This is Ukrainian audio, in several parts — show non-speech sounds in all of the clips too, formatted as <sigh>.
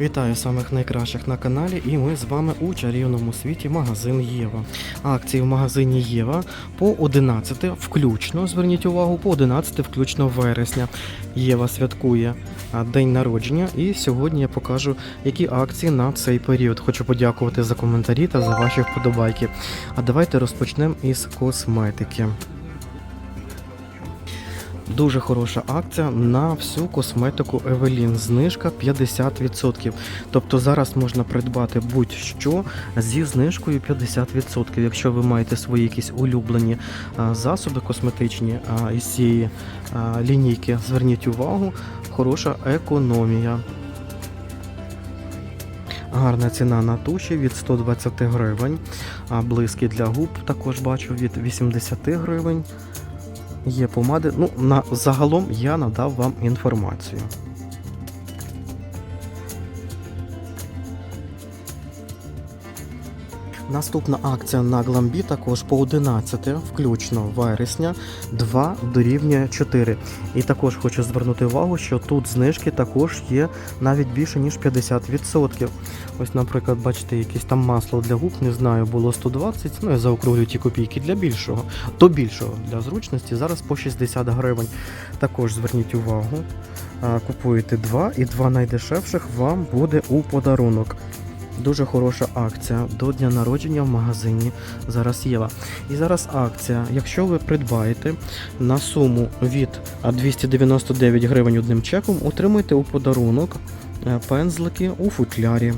Вітаю самих найкращих на каналі, і ми з вами у чарівному світі магазин Єва. Акції в магазині Єва по 11 включно. Зверніть увагу, по 11 включно вересня. Єва святкує день народження, і сьогодні я покажу, які акції на цей період. Хочу подякувати за коментарі та за ваші вподобайки. А давайте розпочнемо із косметики. Дуже хороша акція на всю косметику Евелін. Знижка 50%. Тобто зараз можна придбати будь-що зі знижкою 50%. Якщо ви маєте свої якісь улюблені засоби косметичні із цієї лінійки, зверніть увагу, хороша економія. Гарна ціна на туші від 120 гривень. А блиски для губ також бачу від 80 гривень. Є помади. Ну, на загалом я надав вам інформацію. Наступна акція на Гламбі також по 11 включно вересня 2 дорівнює 4. І також хочу звернути увагу, що тут знижки також є навіть більше ніж 50%. Ось, наприклад, бачите, якесь там масло для губ, не знаю, було 120, ну я заокруглю ті копійки для більшого, до більшого для зручності. Зараз по 60 гривень. Також зверніть увагу. Купуєте два, і два найдешевших вам буде у подарунок. Дуже хороша акція до дня народження в магазині зараз Єва. І зараз акція. Якщо ви придбаєте на суму від 299 гривень одним чеком, отримуєте у подарунок е, пензлики у футлярі.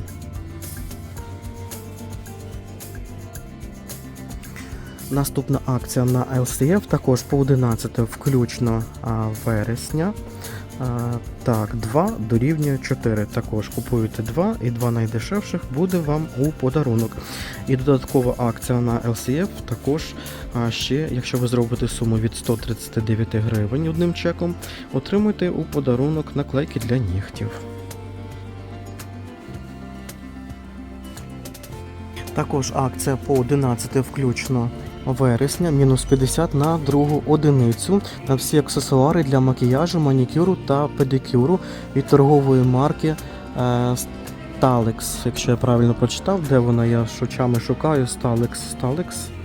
Наступна акція на LCF також по 11 включно а, вересня. Так, 2 дорівнює 4. Також купуєте 2 і 2 найдешевших буде вам у подарунок. І додаткова акція на LCF також а, ще, якщо ви зробите суму від 139 гривень одним чеком, отримуєте у подарунок наклейки для нігтів. Також акція по 11 включно вересня, мінус 50 на другу одиницю на всі аксесуари для макіяжу, манікюру та педикюру від торгової марки Stalex. Якщо я правильно прочитав, де вона я очами шукаю Stalex. Stalex.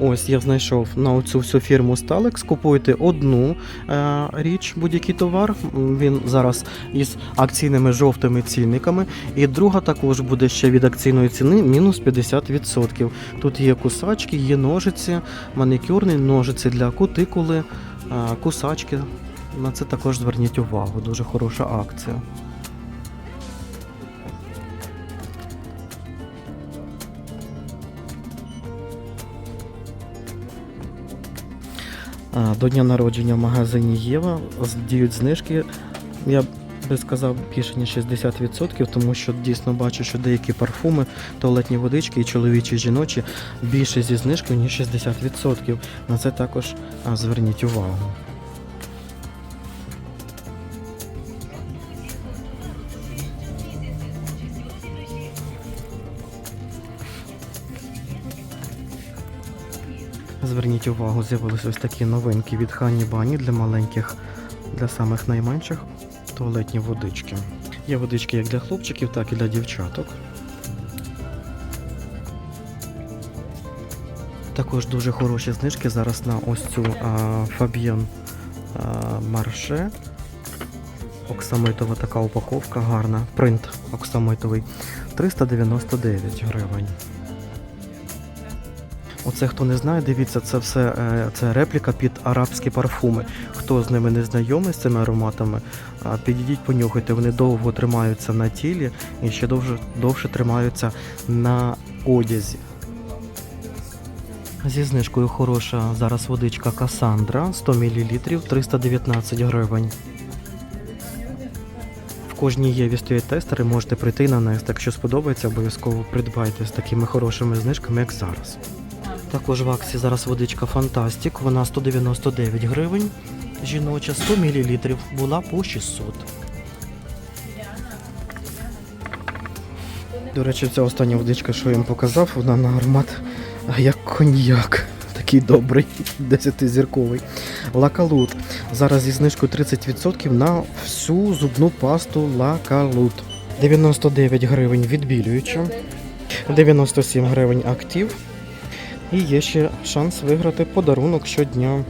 Ось я знайшов на цю всю фірму Stalex. Купуєте одну е, річ, будь-який товар. Він зараз із акційними жовтими цінниками. І друга також буде ще від акційної ціни мінус 50%. Тут є кусачки, є ножиці, манікюрні ножиці для кутикули, е, кусачки. На це також зверніть увагу. Дуже хороша акція. До дня народження в магазині Єва діють знижки. Я би сказав більше ніж 60%, тому що дійсно бачу, що деякі парфуми, туалетні водички і чоловічі і жіночі більше зі знижкою, ніж 60%. На це також зверніть увагу. Зверніть увагу, з'явилися ось такі новинки від Хані Бані для маленьких, для самих найменших туалетні водички. Є водички як для хлопчиків, так і для дівчаток. Також дуже хороші знижки зараз на ось цю Fabian Марше. Оксамитова така упаковка гарна. Принт оксамитовий. 399 гривень. Оце хто не знає, дивіться, це все е, це репліка під арабські парфуми. Хто з ними не знайомий з цими ароматами, підійдіть, понюхайте. Вони довго тримаються на тілі і ще довше, довше тримаються на одязі. Зі знижкою хороша зараз водичка Касандра 100 мл 319 гривень. В кожній Єві стоять тестери, можете прийти на них. Якщо сподобається, обов'язково придбайте з такими хорошими знижками, як зараз. Також в акції зараз водичка Фантастік, вона 199 гривень. Жіноча 100 мл була по 600. До речі, ця остання водичка, що я їм показав, вона на аромат як коньяк. Такий добрий, <laughs> 10-зірковий. Лакалут. Зараз зі знижкою 30% на всю зубну пасту Лакалут. 99 гривень відбілююча, 97 гривень актив. І є ще шанс виграти подарунок щодня.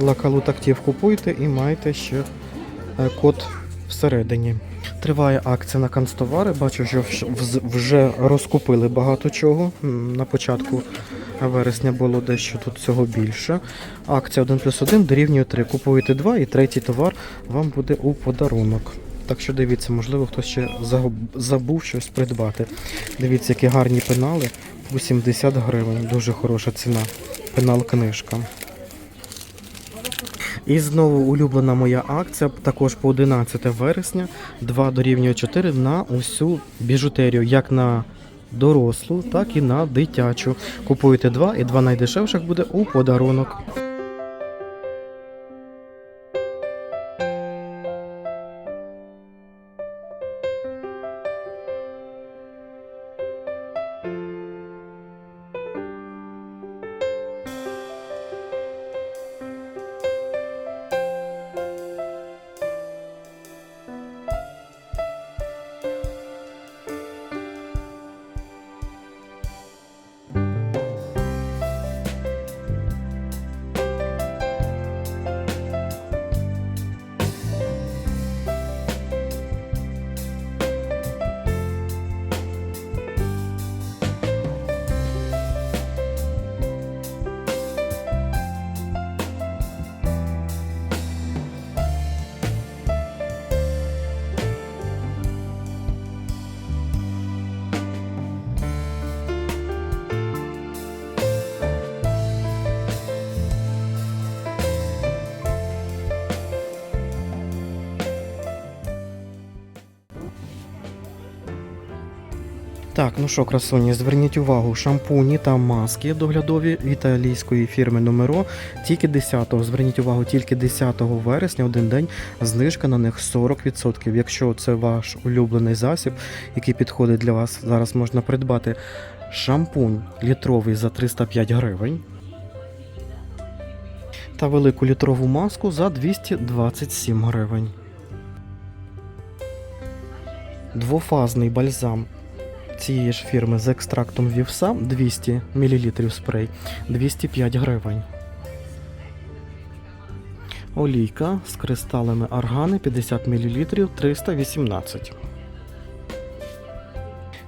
Лакалут актив купуйте і маєте ще е, код всередині. Триває акція на канцтовари. Бачу, що вже розкупили багато чого. На початку вересня було дещо тут цього більше. Акція 1 плюс 1 дорівнює 3. Купуєте 2 і третій товар вам буде у подарунок. Так що дивіться, можливо, хтось ще забув щось придбати. Дивіться, які гарні пенали. 80 гривень. Дуже хороша ціна. Пенал книжка. І знову улюблена моя акція, також по 11 вересня, 2 дорівнює 4 на усю біжутерію, як на дорослу, так і на дитячу. Купуєте 2 і 2 найдешевших буде у подарунок. Так, ну що, красуні, зверніть увагу, шампуні та маски доглядові італійської фірми Номеро тільки 10-го. Зверніть увагу, тільки 10 вересня, один день, знижка на них 40%. Якщо це ваш улюблений засіб, який підходить для вас, зараз можна придбати шампунь літровий за 305 гривень. Та велику літрову маску за 227 гривень. Двофазний бальзам цієї ж фірми з екстрактом вівса 200 мл спрей 205 гривень. Олійка з кристалами аргани 50 мл 318.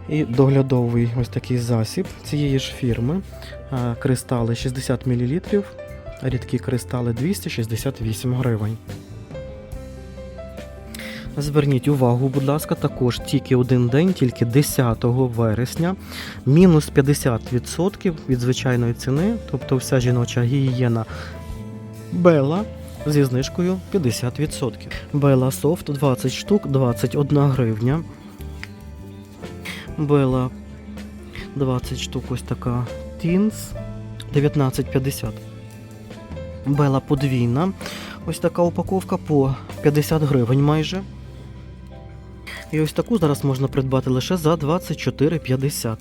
І доглядовий ось такий засіб цієї ж фірми. Кристали 60 мл, рідкі кристали 268 гривень. Зверніть увагу, будь ласка, також тільки один день, тільки 10 вересня, мінус 50% від звичайної ціни, тобто вся жіноча гігієна Бела зі знижкою 50%. Бела Софт 20 штук, 21 гривня. Бела 20 штук, ось така Тінс 19,50. Бела подвійна. Ось така упаковка по 50 гривень майже. І ось таку зараз можна придбати лише за 24,50.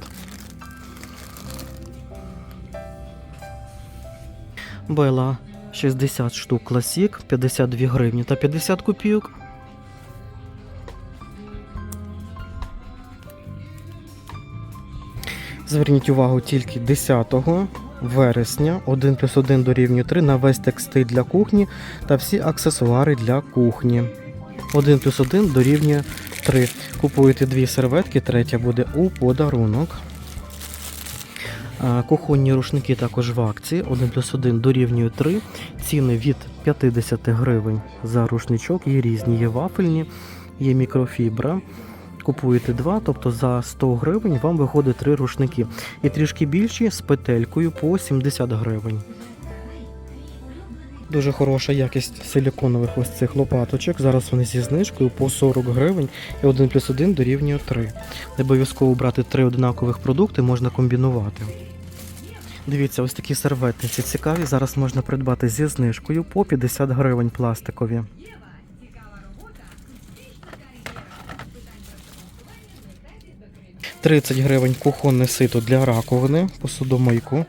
Бела 60 штук класік, 52 гривні та 50 копійок. Зверніть увагу тільки 10 вересня 1 плюс 1 дорівнює 3 на весь текстиль для кухні та всі аксесуари для кухні. 1 плюс 1 дорівнює 3. Купуєте дві серветки, третя буде у подарунок. Кухонні рушники також в акції. 1 плюс 1 дорівнює 3. Ціни від 50 гривень за рушничок. Є різні, є вафельні, є мікрофібра. Купуєте два, тобто за 100 гривень вам виходить три рушники. І трішки більші з петелькою по 70 гривень. Дуже хороша якість силіконових ось цих лопаточок. Зараз вони зі знижкою по 40 гривень і 1 плюс 1 дорівнює 3. Не обов'язково брати три однакових продукти, можна комбінувати. Дивіться, ось такі серветниці цікаві. Зараз можна придбати зі знижкою по 50 гривень пластикові. – 30 гривень кухонне сито для раковини, посудомийку.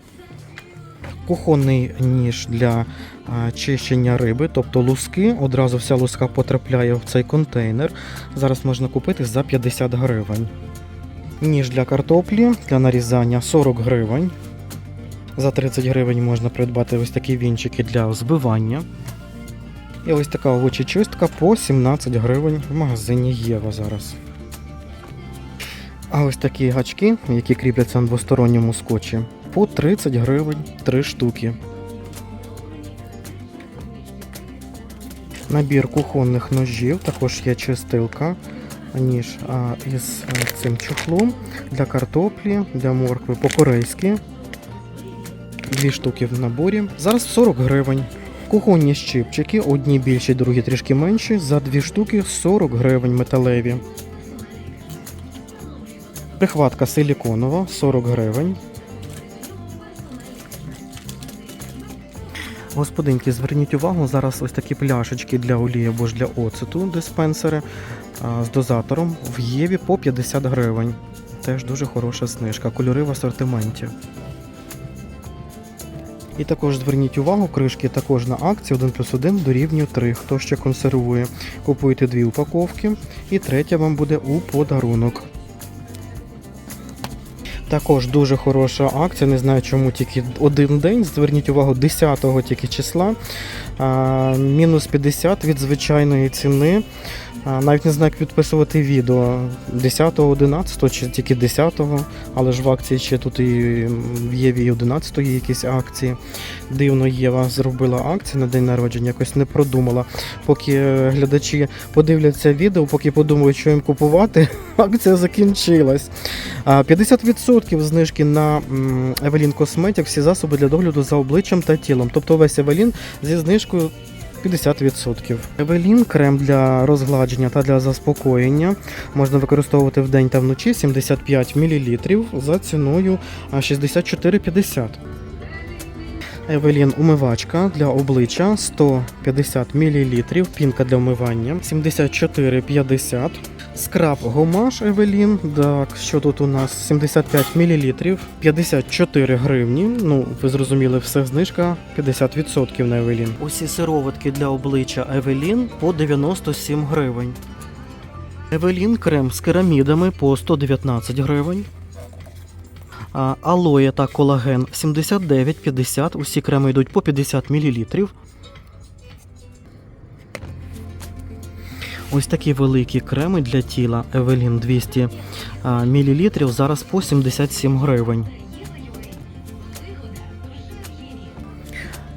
кухонний ніж для чищення риби, тобто луски. Одразу вся луска потрапляє в цей контейнер. Зараз можна купити за 50 гривень. Ніж для картоплі для нарізання 40 гривень. За 30 гривень можна придбати ось такі вінчики для збивання. І ось така овочечистка по 17 гривень в магазині Єва зараз. А ось такі гачки, які кріпляться на двосторонньому скотчі, по 30 гривень 3 штуки. Набір кухонних ножів, також є чистилка, ніж із цим чохлом для картоплі, для моркви по-корейськи. Дві штуки в наборі. Зараз 40 гривень. Кухонні щипчики, одні більші, другі трішки менші. За дві штуки 40 гривень металеві. Прихватка силіконова 40 гривень. Господинки, зверніть увагу, зараз ось такі пляшечки для олії або ж для оцету, диспенсери з дозатором в Єві по 50 гривень. Теж дуже хороша знижка, кольори в асортименті. І також зверніть увагу, кришки також на акції 1 плюс 1 дорівнює 3. Хто ще консервує, купуєте дві упаковки, і третя вам буде у подарунок. Також дуже хороша акція, не знаю чому тільки один день. Зверніть увагу, 10-го тільки числа. Мінус 50 від звичайної ціни. Навіть не знаю, як підписувати відео 10-го, 11-го чи тільки 10-го, але ж в акції ще тут і в Єві 11-го є якісь акції. Дивно, Єва зробила акцію на день народження, якось не продумала. Поки е, глядачі подивляться відео, поки подумають, що їм купувати, <laughs> акція закінчилась. А, 50% знижки на Evelyn Cosmetics всі засоби для догляду за обличчям та тілом. Тобто весь Evelyn зі знижкою 50%. Евелін крем для розгладження та для заспокоєння можна використовувати вдень та вночі 75 мл за ціною 64,50. Евелін умивачка для обличчя 150 мл, пінка для вмивання 74,50. Скраб гомаш Евелін, так, що тут у нас 75 мл, 54 гривні. Ну, ви зрозуміли, все знижка 50% на Евелін. Усі сироватки для обличчя Евелін по 97 гривень. Евелін крем з керамідами по 119 гривень. Алоє та колаген 79,50. Усі креми йдуть по 50 мл. Ось такі великі креми для тіла Евелін 200 мл. Зараз по 77 гривень.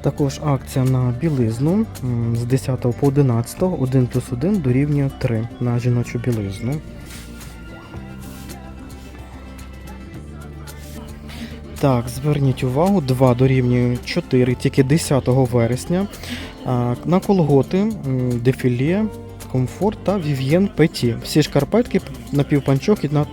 Також акція на білизну з 10 по 11, 1 плюс 1 дорівнює 3 на жіночу білизну. Так, зверніть увагу, 2 дорівнює 4, тільки 10 вересня. На колготи, дефіле, комфорт та Vivien Petit. Всі шкарпетки, напівпанчок і на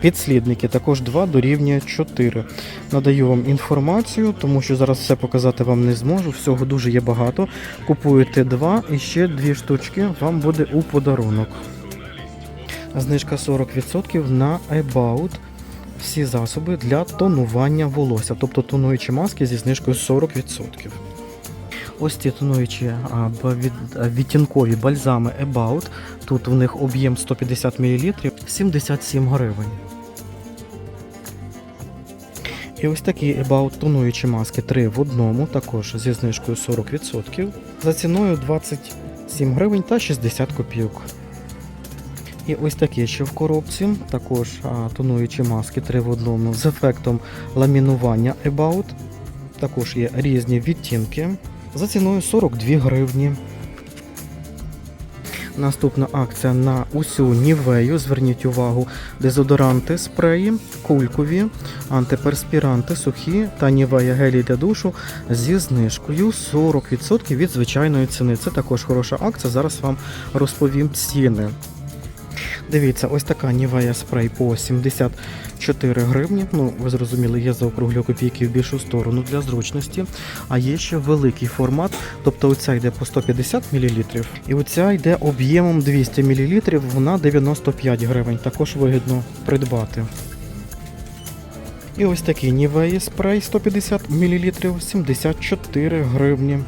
підслідники. Також 2 дорівнює 4. Надаю вам інформацію, тому що зараз все показати вам не зможу. Всього дуже є багато. Купуєте 2 і ще 2 штучки вам буде у подарунок. Знижка 40% на About всі засоби для тонування волосся, тобто тонуючі маски зі знижкою 40%. Ось ці тонуючі відтінкові бальзами About. Тут у них об'єм 150 мл 77 гривень. І ось такі About тонуючі маски 3 в одному, також зі знижкою 40%. За ціною 27 гривень та 60 копійок. І ось такі ще в коробці, також а, тонуючі маски 3 в одному з ефектом ламінування About. Також є різні відтінки за ціною 42 гривні. Наступна акція на усю нівею. Зверніть увагу, дезодоранти, спреї, кулькові, антиперспіранти, сухі та нівея гелі для душу зі знижкою 40% від звичайної ціни. Це також хороша акція. Зараз вам розповім ціни. Дивіться, ось така Нівея спрей по 74 гривні. Ну, ви зрозуміли, є заокруглю копійки в більшу сторону для зручності. А є ще великий формат, тобто оця йде по 150 мл, і оця йде об'ємом 200 мл, вона 95 гривень. Також вигідно придбати. І ось такий Нівеї спрей 150 мл 74 гривні.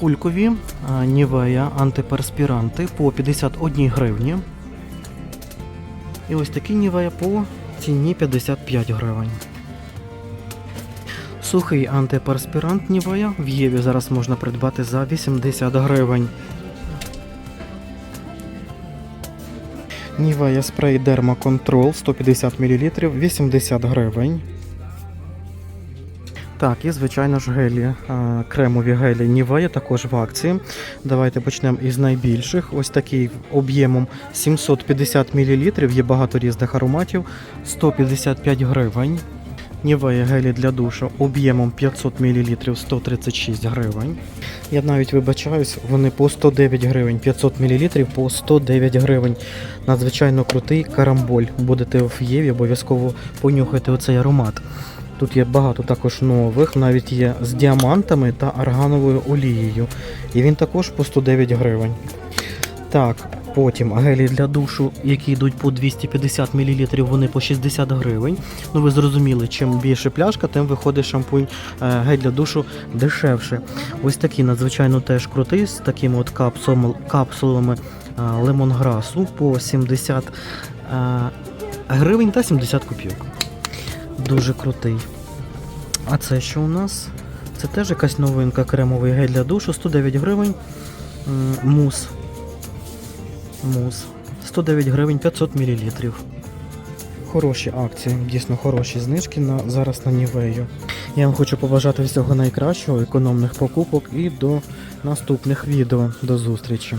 Кулькові Нівея антиперспіранти по 51 гривні. І ось такі Нівея по ціні 55 гривень. Сухий антиперспірант Нівея в Єві зараз можна придбати за 80 гривень. Нівея спрей Derma Control 150 мл 80 гривень. Так, і звичайно ж гелі, кремові гелі Нівея також в акції. Давайте почнемо із найбільших. Ось такий об'ємом 750 мл, є багато різних ароматів, 155 гривень. Нівея гелі для душу об'ємом 500 мл 136 гривень. Я навіть вибачаюсь, вони по 109 гривень, 500 мл по 109 гривень. Надзвичайно крутий карамболь. Будете в Єві, обов'язково понюхайте оцей аромат. Тут є багато також нових, навіть є з діамантами та аргановою олією. І він також по 109 гривень. Так, потім гелі для душу, які йдуть по 250 мл, вони по 60 гривень. Ну ви зрозуміли, чим більше пляшка, тим виходить шампунь е, гель для душу дешевше. Ось такий надзвичайно теж крутий з такими от капсулами, капсулами е, лемонграсу по 70 е, гривень та 70 копійок. Дуже крутий. А це що у нас? Це теж якась новинка кремовий гель для душу, 109 гривень. Мус. Мус. 109 гривень 500 мл. Хороші акції, дійсно хороші знижки на, зараз на Нівею. Я вам хочу побажати всього найкращого, економних покупок і до наступних відео. До зустрічі!